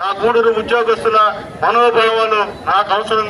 నా గూడూరు ఉద్యోగస్తుల మనోభావాలు నాకు అవసరం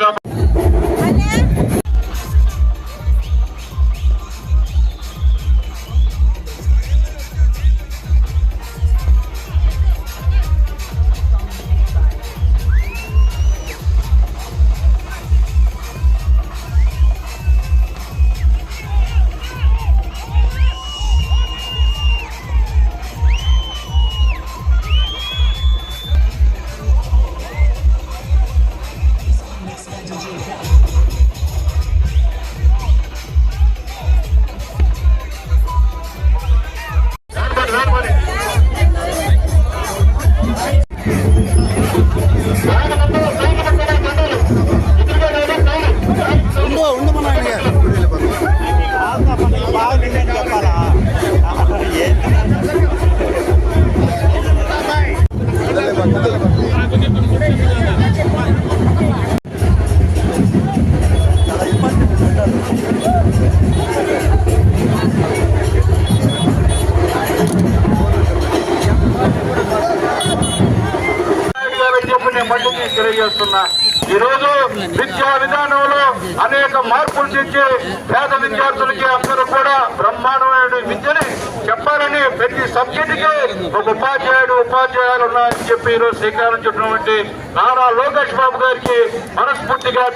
తెలియజేస్తున్నా ఈ రోజు విద్యా విధానంలో అనేక మార్పులు తెచ్చి పేద విద్యార్థులకి అందరూ కూడా బ్రహ్మాండమైన విద్యని చెప్పాలని ప్రతి సబ్జెక్టుకి ఒక ఉపాధ్యాయుడు ఉపాధ్యాయులు ఉన్నారని చెప్పి ఈరోజు శ్రీకారం చుట్టినటువంటి నారా లోకేష్ బాబు గారికి మనస్ఫూర్తిగా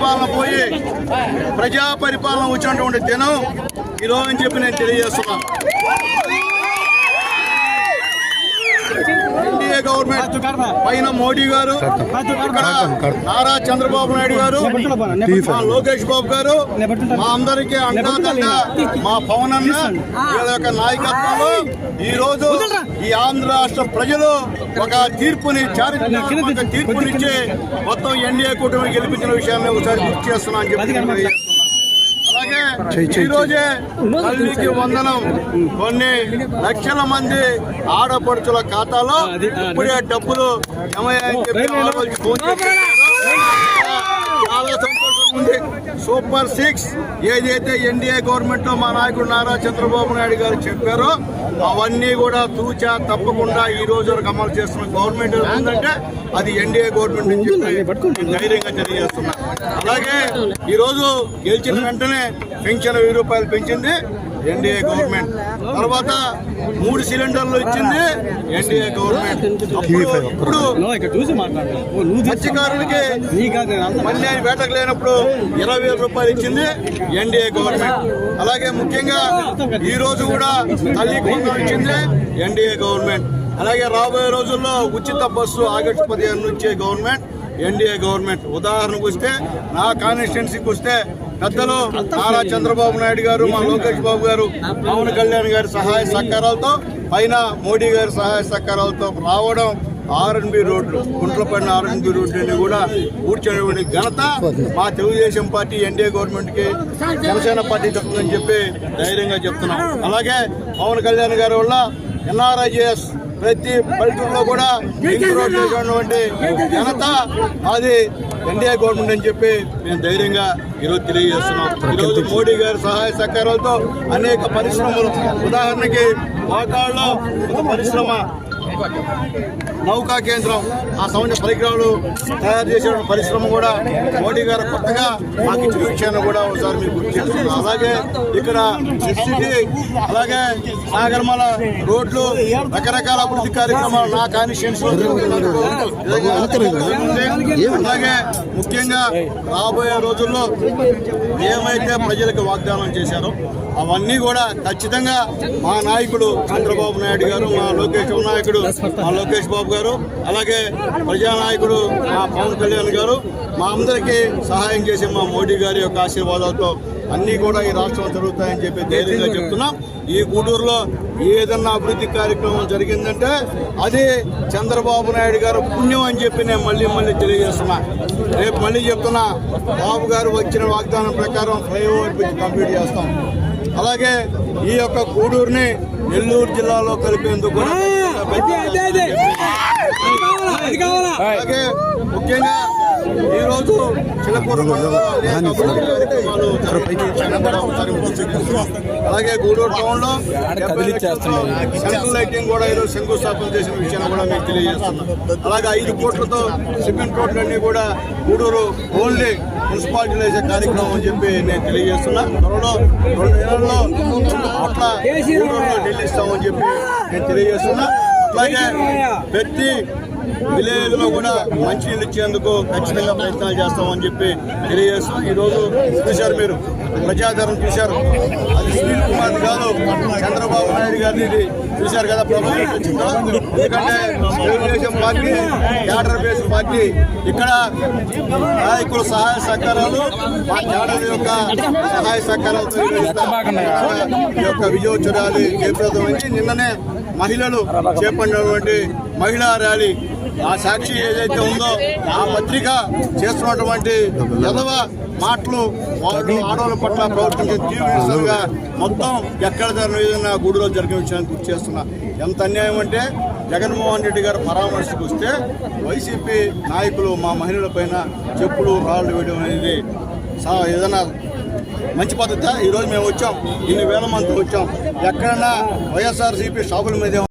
పరిపాలన పోయి ప్రజా పరిపాలన వచ్చినటువంటి దినం ఈరోజు అని చెప్పి నేను తెలియజేస్తున్నా ఎన్డీఏ గవర్నమెంట్ పైన మోడీ గారు ఇక్కడ నారా చంద్రబాబు నాయుడు గారు మా లోకేష్ బాబు గారు మా అందరికీ అండదండగా మా పవన్ అన్న వీళ్ళ యొక్క నాయకత్వంలో ఈ రోజు ఈ ఆంధ్ర రాష్ట్ర ప్రజలు ఒక తీర్పుని చారిత్రాత్మక తీర్పునిచ్చి మొత్తం ఎన్డీఏ కూటమి గెలిపించిన విషయాన్ని ఒకసారి గుర్తు చేస్తున్నా అని చెప్పి తెలియజేస్తున్నా. అలాగే ఈ రోజే తల్లికి వందనం. కొన్ని లక్షల మంది ఆడపడుచుల ఖాతాలో ఇప్పుడే డబ్బులు జమయ్యాయని చెప్పి ఆడపడుచు ఫోన్ ఉంది. సూపర్ సిక్స్ ఏదైతే ఎన్డీఏ గవర్నమెంట్లో మా నాయకుడు నారా చంద్రబాబు నాయుడు గారు చెప్పారో అవన్నీ కూడా తూచా తప్పకుండా ఈ రోజు వరకు అమలు చేస్తున్న గవర్నమెంట్ ఉందంటే అది ఎన్డీఏ గవర్నమెంట్ నేను ధైర్యంగా తెలియజేస్తున్నా. అలాగే ఈ రోజు గెలిచిన వెంటనే పెన్షన్ వెయ్యి రూపాయలు పెంచింది. NDA government. తర్వాత మూడు సిలిండర్లు ఇచ్చింది ఎన్డీఏ గవర్నమెంట్. ఇప్పుడు చూసి మత్స్యకారులకి మళ్ళీ వేటకు లేనప్పుడు ఇరవై వేల రూపాయలు ఇచ్చింది ఎన్డీఏ గవర్నమెంట్. అలాగే ముఖ్యంగా ఈ రోజు కూడా తల్లి కొందరు ఇచ్చింది ఎన్డీఏ గవర్నమెంట్. అలాగే రాబోయే రోజుల్లో ఉచిత బస్సు ఆగస్టు పదిహేను నుంచి గవర్నమెంట్ ఎన్డీఏ గవర్నమెంట్. ఉదాహరణకు వస్తే నా కాన్స్టిట్యున్సీకి వస్తే పెద్దలు నారా చంద్రబాబు నాయుడు గారు మా లోకేష్ బాబు గారు పవన్ కళ్యాణ్ గారి సహాయ సహకారాలతో పైన మోడీ గారి సహాయ సహకారాలతో రావడం ఆర్ఎన్బి రోడ్లు గుంట్లపడిన ఆర్ఎన్బి రోడ్లని కూడా కూర్చునేటువంటి ఘనత మా తెలుగుదేశం పార్టీ ఎన్డీఏ గవర్నమెంట్కి జనసేన పార్టీ చెప్తుందని చెప్పి ధైర్యంగా చెప్తున్నాం. అలాగే పవన్ కళ్యాణ్ గారి వల్ల ఎన్ఆర్ఐజేఎస్ ప్రతి పల్లెటూరులో కూడా లింక్ రోడ్ చేసినటువంటి ఘనత అది ఎన్డీఏ గవర్నమెంట్ అని చెప్పి మేము ధైర్యంగా ఈరోజు తెలియజేస్తున్నాం. ఈరోజు మోడీ గారి సహాయ సహకారాలతో అనేక పరిశ్రమలు ఉదాహరణకి వాకాళ్ళలో ఒక పరిశ్రమ నౌకా కేంద్రం ఆ సౌండ్ పరికరాలు తయారు చేసే పరిశ్రమ కూడా మోడీ గారు కొత్తగా మాకు ఇచ్చిన విషయాన్ని కూడా ఒకసారి మీకు గుర్తు చేస్తున్నాం అలాగే ఇక్కడ సిటీ అలాగే నాగర్మల రోడ్లు రకరకాల అభివృద్ధి కార్యక్రమాలు నా కాన్స్టిట్యూన్స్ అలాగే ముఖ్యంగా రాబోయే రోజుల్లో ఏమైతే ప్రజలకు వాగ్దానం చేశారో అవన్నీ కూడా ఖచ్చితంగా మా నాయకుడు చంద్రబాబు నాయుడు గారు మా లోకేష్ నాయకుడు మా లోకేష్ బాబు గారు అలాగే ప్రజానాయకుడు మా పవన్ కళ్యాణ్ గారు మా అందరికీ సహాయం చేసే మా మోడీ గారి యొక్క ఆశీర్వాదాలతో అన్నీ కూడా ఈ రాష్ట్రంలో జరుగుతాయని చెప్పి ధైర్యంగా చెప్తున్నాం. ఈ గూడూరులో ఏదన్నా అభివృద్ధి కార్యక్రమం జరిగిందంటే అది చంద్రబాబు నాయుడు గారు పుణ్యం అని చెప్పి నేను మళ్ళీ మళ్ళీ తెలియజేస్తున్నా. రేపు మళ్ళీ చెప్తున్నా బాబు గారు వచ్చిన వాగ్దానం ప్రకారం ఫ్లైఓవర్ బ్రిడ్జ్ కంప్లీట్ చేస్తాం. అలాగే ఈ యొక్క గూడూరుని నెల్లూరు జిల్లాలో కలిపేందుకు కూడా ముఖ్యంగా ఈ రోజు చిలకూరు మండలంలో అనేక అభివృద్ధి కార్యక్రమాలు జరుగుతున్నాయి. అలాగే గూడూరు టౌన్లో సెంట్రల్ లైటింగ్ కూడా ఈరోజు శంకుస్థాపన చేసిన విషయాన్ని కూడా మీకు తెలియజేస్తున్నాం. అలాగే ఐదు కోట్లతో సిమెంట్ రోడ్లన్నీ కూడా గూడూరు ఓన్లీ మున్సిపాలిటీలో వేసే కార్యక్రమం అని చెప్పి నేను తెలియజేస్తున్నా. త్వరలో రెండు నెలల్లో రెండు కోట్ల గూడూరులో ఢిల్లీ ఇస్తామని చెప్పి నేను తెలియజేస్తున్నా. అలాగే ప్రతి విలేజ్లో కూడా మంచినీళ్ళు ఇచ్చేందుకు ఖచ్చితంగా ప్రయత్నాలు చేస్తామని చెప్పి తెలియజేస్తూ ఈ రోజు చూశారు మీరు. ప్రజాదరణ చూశారు. అది సునీల్ కుమార్ కాదు చంద్రబాబు నాయుడు గారిని ఇది చూశారు కదా ప్రభుత్వం ఎందుకంటే Telugu Desam party cadre base party ఇక్కడ నాయకుల సహాయ సహకారాలు మా క్యాడర్ యొక్క సహాయ సహకారాలతో ఈ యొక్క విజయోత్సవాలు జయప్రదమైంది. నిన్ననే మహిళలు చేపట్టినటువంటి మహిళా ర్యాలీ ఆ సాక్షి ఏదైతే ఉందో ఆ పత్రిక చేస్తున్నటువంటి ఎదవ మాటలు వాళ్ళు ఆడవాళ్ళ పట్ల ప్రవర్తించే తీవ్రంగా మొత్తం ఎక్కడ జరిగిన గుడిలో జరిగిన విషయాన్ని గుర్తు చేస్తున్నా. ఎంత అన్యాయం అంటే జగన్మోహన్ రెడ్డి గారు పరామర్శకు వస్తే వైసీపీ నాయకులు మా మహిళల పైన చెప్పులు రాళ్ళు వేయడం అనేది ఏదైనా మంచి పద్ధతి? ఈరోజు మేము వచ్చాం. ఇన్ని వేల మంది వచ్చాం. ఎక్కడన్నా వైఎస్ఆర్సీపీ షాపుల మీద